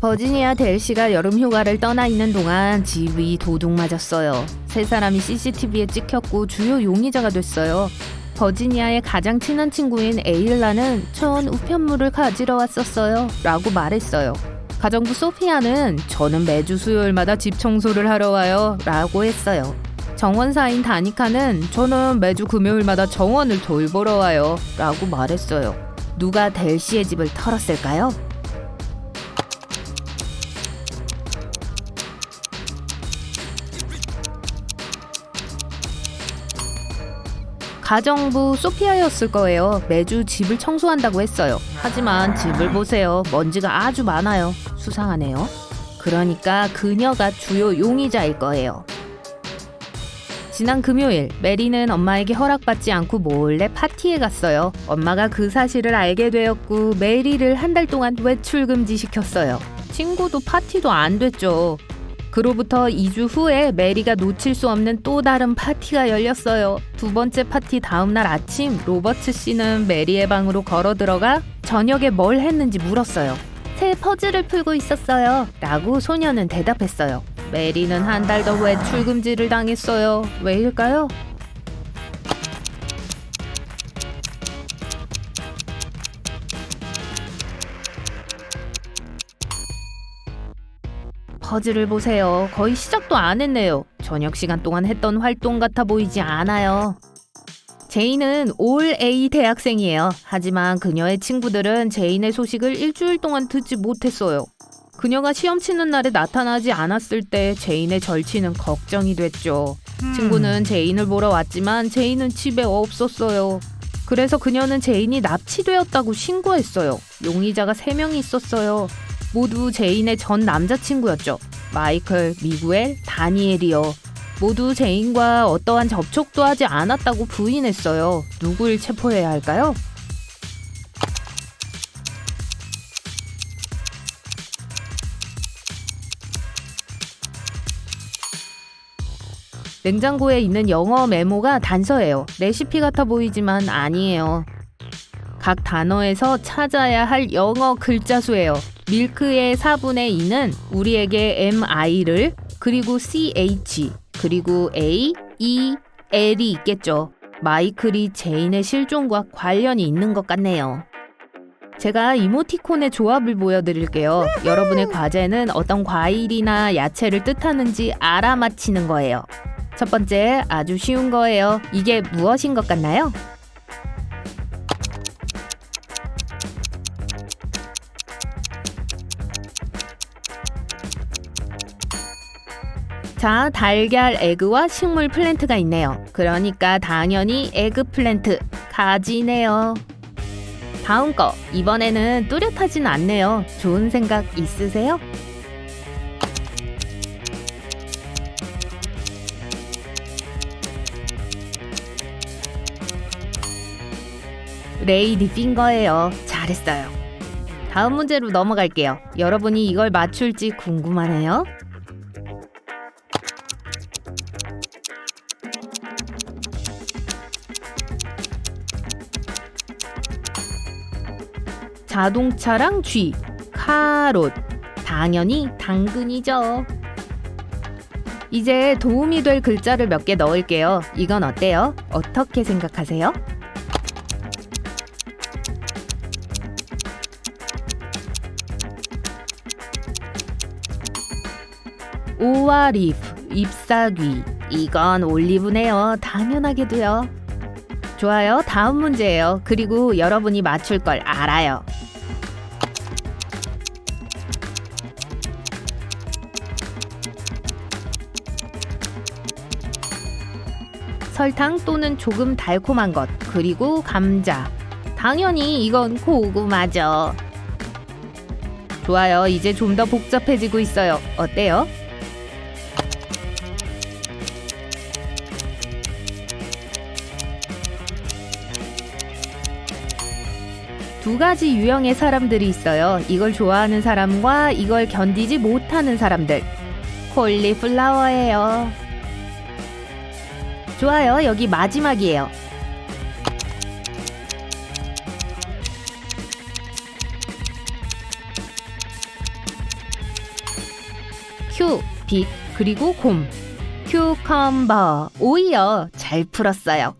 버지니아 델시가 여름 휴가를 떠나 있는 동안 집이 도둑 맞았어요. 세 사람이 CCTV에 찍혔고 주요 용의자가 됐어요. 버지니아의 가장 친한 친구인 에일라는 전 우편물을 가지러 왔었어요. 라고 말했어요. 가정부 소피아는 저는 매주 수요일마다 집 청소를 하러 와요. 라고 했어요. 정원사인 다니카는 저는 매주 금요일마다 정원을 돌보러 와요. 라고 말했어요. 누가 델시의 집을 털었을까요? 가정부 소피아였을 거예요. 매주 집을 청소한다고 했어요. 하지만 집을 보세요. 먼지가 아주 많아요. 수상하네요. 그러니까 그녀가 주요 용의자일 거예요. 지난 금요일 메리는 엄마에게 허락받지 않고 몰래 파티에 갔어요. 엄마가 그 사실을 알게 되었고 메리를 한 달 동안 외출 금지 시켰어요. 친구도 파티도 안 됐죠. 그로부터 2주 후에 메리가 놓칠 수 없는 또 다른 파티가 열렸어요. 두 번째 파티 다음날 아침 로버트 씨는 메리의 방으로 걸어 들어가 저녁에 뭘 했는지 물었어요. 새 퍼즐을 풀고 있었어요. 라고 소녀는 대답했어요. 메리는 한 달더 외출 금지를 당했어요. 왜일까요? 퍼즐을 보세요. 거의 시작도 안 했네요. 저녁 시간 동안 했던 활동 같아 보이지 않아요. 제인은 올 A 대학생이에요. 하지만 그녀의 친구들은 제인의 소식을 일주일 동안 듣지 못했어요. 그녀가 시험 치는 날에 나타나지 않았을 때 제인의 절친은 걱정이 됐죠. 친구는 제인을 보러 왔지만 제인은 집에 없었어요. 그래서 그녀는 제인이 납치되었다고 신고했어요. 용의자가 3명이 있었어요. 모두 제인의 전 남자친구였죠. 마이클, 미구엘, 다니엘이요. 모두 제인과 어떠한 접촉도 하지 않았다고 부인했어요. 누굴 체포해야 할까요? 냉장고에 있는 영어 메모가 단서예요. 레시피 같아 보이지만 아니에요. 각 단어에서 찾아야 할 영어 글자 수예요. 밀크의 4분의 2는 우리에게 MI를 그리고 CH 그리고 A, E, L이 있겠죠. 마이클이 제인의 실종과 관련이 있는 것 같네요. 제가 이모티콘의 조합을 보여드릴게요. 여러분의 과제는 어떤 과일이나 야채를 뜻하는지 알아맞히는 거예요. 첫 번째, 아주 쉬운 거예요. 이게 무엇인 것 같나요? 자, 달걀, 에그와 식물 플랜트가 있네요. 그러니까 당연히 에그 플랜트, 가지네요. 다음 거, 이번에는 뚜렷하진 않네요. 좋은 생각 있으세요? 레이디 핑거예요. 잘했어요. 다음 문제로 넘어갈게요. 여러분이 이걸 맞출지 궁금하네요. 자동차랑 G, 카롯. 당연히 당근이죠. 이제 도움이 될 글자를 몇 개 넣을게요. 이건 어때요? 어떻게 생각하세요? 오와 리프, 잎사귀. 이건 올리브네요. 당연하게도요. 좋아요. 다음 문제예요. 그리고 여러분이 맞출 걸 알아요. 설탕 또는 조금 달콤한 것, 그리고 감자. 당연히 이건 고구마죠. 좋아요. 이제 좀 더 복잡해지고 있어요. 어때요? 두 가지 유형의 사람들이 있어요. 이걸 좋아하는 사람과 이걸 견디지 못하는 사람들. 콜리플라워예요. 좋아요. 여기 마지막이에요. 휴, 빛, 그리고 곰. 큐컴버, 오이요. 잘 풀었어요.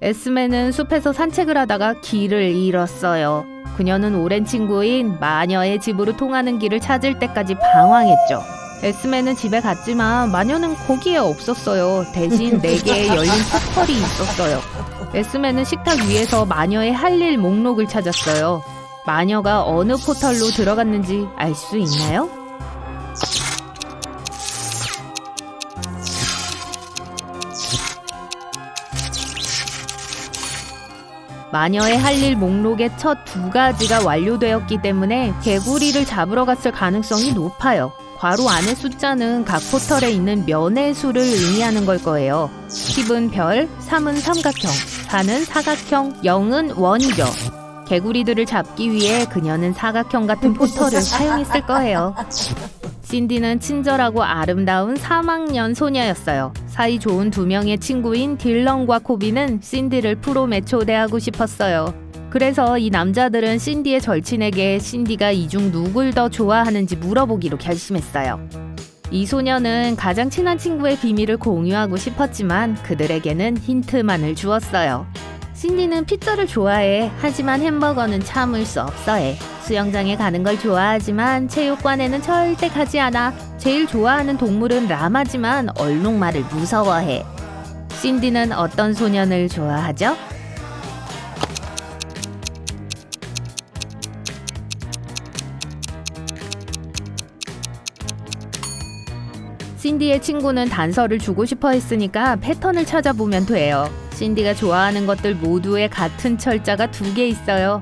에스맨은 숲에서 산책을 하다가 길을 잃었어요. 그녀는 오랜 친구인 마녀의 집으로 통하는 길을 찾을 때까지 방황했죠. 에스맨은 집에 갔지만 마녀는 거기에 없었어요. 대신 네 개의 열린 포털이 있었어요. 에스맨은 식탁 위에서 마녀의 할 일 목록을 찾았어요. 마녀가 어느 포털로 들어갔는지 알 수 있나요? 마녀의 할 일 목록의 첫 두 가지가 완료되었기 때문에 개구리를 잡으러 갔을 가능성이 높아요. 괄호 안의 숫자는 각 포털에 있는 면의 수를 의미하는 걸 거예요. 10은 별, 3은 삼각형, 4는 사각형, 0은 원이죠. 개구리들을 잡기 위해 그녀는 사각형 같은 포털을 사용했을 거예요. 신디는 친절하고 아름다운 3학년 소녀였어요. 사이 좋은 두 명의 친구인 딜런과 코비는 신디를 프롬에 초대하고 싶었어요. 그래서 이 남자들은 신디의 절친에게 신디가 이 중 누굴 더 좋아하는지 물어보기로 결심했어요. 이 소녀는 가장 친한 친구의 비밀을 공유하고 싶었지만 그들에게는 힌트만을 주었어요. 신디는 피자를 좋아해. 하지만 햄버거는 참을 수 없어 해. 수영장에 가는 걸 좋아하지만 체육관에는 절대 가지 않아. 제일 좋아하는 동물은 라마지만 얼룩말을 무서워해. 신디는 어떤 소년을 좋아하죠? 신디의 친구는 단서를 주고 싶어 했으니까 패턴을 찾아보면 돼요. 신디가 좋아하는 것들 모두에 같은 철자가 두 개 있어요.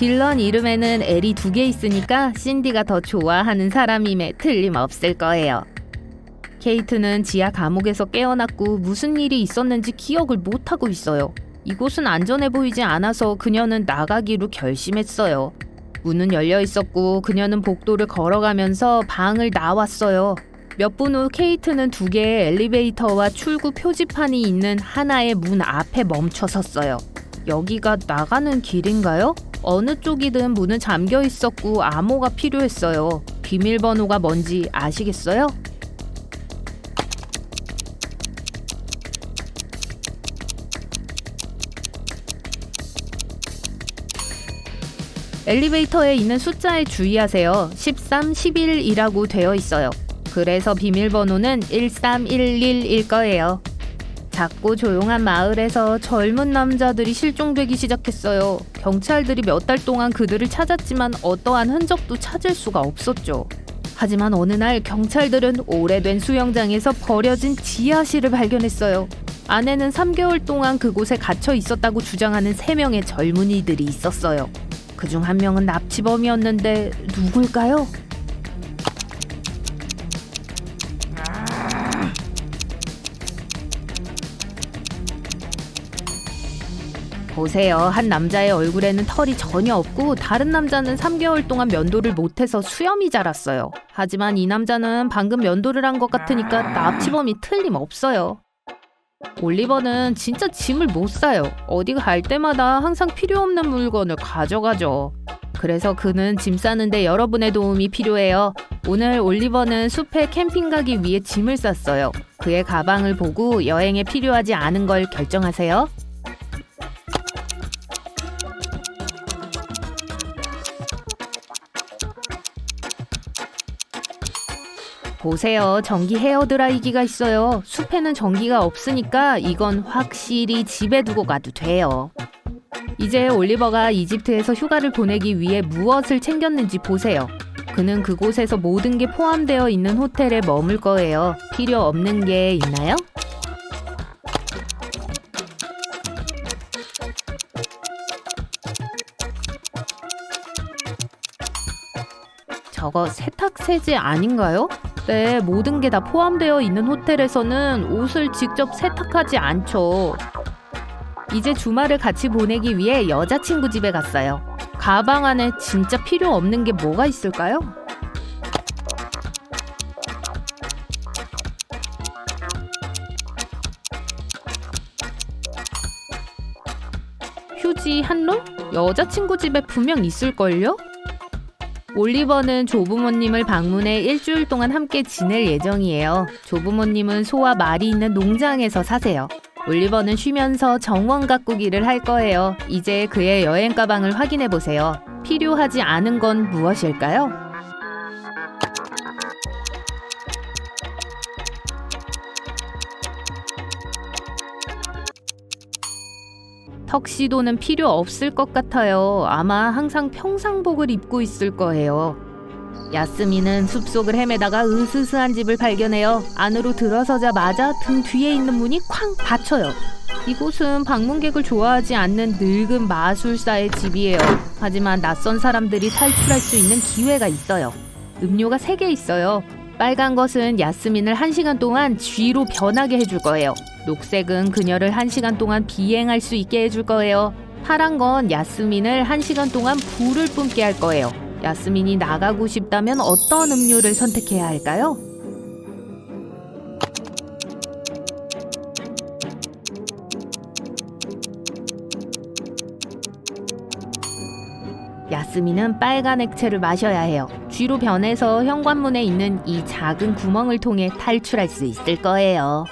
딜런 이름에는 L이 두 개 있으니까 신디가 더 좋아하는 사람임에 틀림없을 거예요. 케이트는 지하 감옥에서 깨어났고 무슨 일이 있었는지 기억을 못하고 있어요. 이곳은 안전해 보이지 않아서 그녀는 나가기로 결심했어요. 문은 열려 있었고 그녀는 복도를 걸어가면서 방을 나왔어요. 몇 분 후 케이트는 두 개의 엘리베이터와 출구 표지판이 있는 하나의 문 앞에 멈춰 섰어요. 여기가 나가는 길인가요? 어느 쪽이든 문은 잠겨 있었고 암호가 필요했어요. 비밀번호가 뭔지 아시겠어요? 엘리베이터에 있는 숫자에 주의하세요. 13, 11이라고 되어 있어요. 그래서 비밀번호는 1311일 거예요. 작고 조용한 마을에서 젊은 남자들이 실종되기 시작했어요. 경찰들이 몇 달 동안 그들을 찾았지만 어떠한 흔적도 찾을 수가 없었죠. 하지만 어느 날 경찰들은 오래된 수영장에서 버려진 지하실을 발견했어요. 안에는 3개월 동안 그곳에 갇혀 있었다고 주장하는 3명의 젊은이들이 있었어요. 그중 한 명은 납치범이었는데 누굴까요? 보세요. 한 남자의 얼굴에는 털이 전혀 없고 다른 남자는 3개월 동안 면도를 못해서 수염이 자랐어요. 하지만 이 남자는 방금 면도를 한 것 같으니까 납치범이 틀림없어요. 올리버는 진짜 짐을 못 싸요. 어디 갈 때마다 항상 필요 없는 물건을 가져가죠. 그래서 그는 짐 싸는데 여러분의 도움이 필요해요. 오늘 올리버는 숲에 캠핑 가기 위해 짐을 쌌어요. 그의 가방을 보고 여행에 필요하지 않은 걸 결정하세요. 보세요. 전기 헤어드라이기가 있어요. 숲에는 전기가 없으니까 이건 확실히 집에 두고 가도 돼요. 이제 올리버가 이집트에서 휴가를 보내기 위해 무엇을 챙겼는지 보세요. 그는 그곳에서 모든 게 포함되어 있는 호텔에 머물 거예요. 필요 없는 게 있나요? 저거 세탁세제 아닌가요? 네, 모든 게 다 포함되어 있는 호텔에서는 옷을 직접 세탁하지 않죠. 이제 주말을 같이 보내기 위해 여자친구 집에 갔어요. 가방 안에 진짜 필요 없는 게 뭐가 있을까요? 휴지 한 롤? 여자친구 집에 분명 있을걸요? 올리버는 조부모님을 방문해 일주일 동안 함께 지낼 예정이에요. 조부모님은 소와 말이 있는 농장에서 사세요. 올리버는 쉬면서 정원 가꾸기를 할 거예요. 이제 그의 여행 가방을 확인해 보세요. 필요하지 않은 건 무엇일까요? 턱시도는 필요 없을 것 같아요. 아마 항상 평상복을 입고 있을 거예요. 야스미는 숲속을 헤매다가 으스스한 집을 발견해요. 안으로 들어서자마자 등 뒤에 있는 문이 쾅 닫혀요. 이곳은 방문객을 좋아하지 않는 늙은 마술사의 집이에요. 하지만 낯선 사람들이 탈출할 수 있는 기회가 있어요. 음료가 3개 있어요. 빨간 것은 야스민을 1시간 동안 쥐로 변하게 해줄 거예요. 녹색은 그녀를 1시간 동안 비행할 수 있게 해줄 거예요. 파란 건 야스민을 1시간 동안 불을 뿜게 할 거예요. 야스민이 나가고 싶다면 어떤 음료를 선택해야 할까요? 야스민은 빨간 액체를 마셔야 해요. 쥐로 변해서 현관문에 있는 이 작은 구멍을 통해 탈출할 수 있을 거예요.